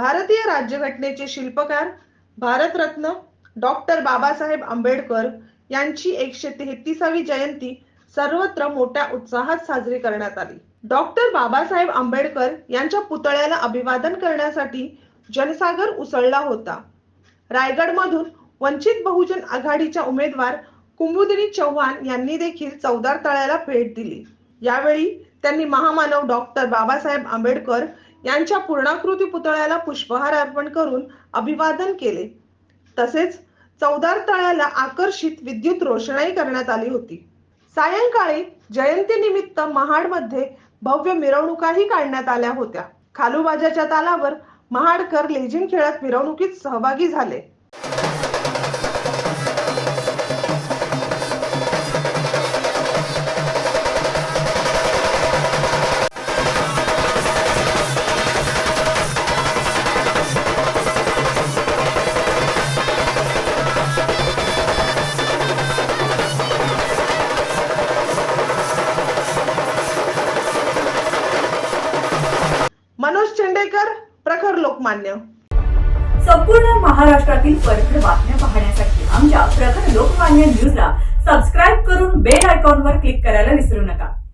भारतीय राज्यघटनेचे शिल्पकार भारतरत्न डॉक्टर बाबासाहेब आंबेडकर यांची एकशे तेहतीसावी जयंती सर्वत्र मोठ्या उत्साहात साजरी करण्यात आली. डॉक्टर बाबासाहेब आंबेडकर यांच्या पुतळ्याला अभिवादन करण्यासाठी जनसागर उसळला होता. रायगडमधून वंचित बहुजन आघाडीच्या उमेदवार कुमुदिनी चव्हाण यांनी देखील चौदार तळ्याला भेट दिली. यावेळी त्यांनी महामानव डॉक्टर बाबासाहेब आंबेडकर यांच्या पूर्णाकृती पुतळ्याला पुष्पहार अर्पण करून अभिवादन केले. तसेच चौदार तळ्याला आकर्षित विद्युत रोषणाई करण्यात आली होती. सायंकाळी जयंतीनिमित्त महाडमध्ये भव्य मिरवणुकाही काढण्यात आल्या होत्या. खालूबाजाच्या तालावर महाडकर लेझिम खेळात मिरवणुकीत सहभागी झाले. मनोज चेंडेकर प्रखर लोकमान्य. संपूर्ण महाराष्ट्रातील परखड बातम्या पाहण्यासाठी आमच्या प्रखर लोकमान्य न्यूजला सबस्क्राईब करून बेल आयकॉनवर क्लिक करायला विसरू नका.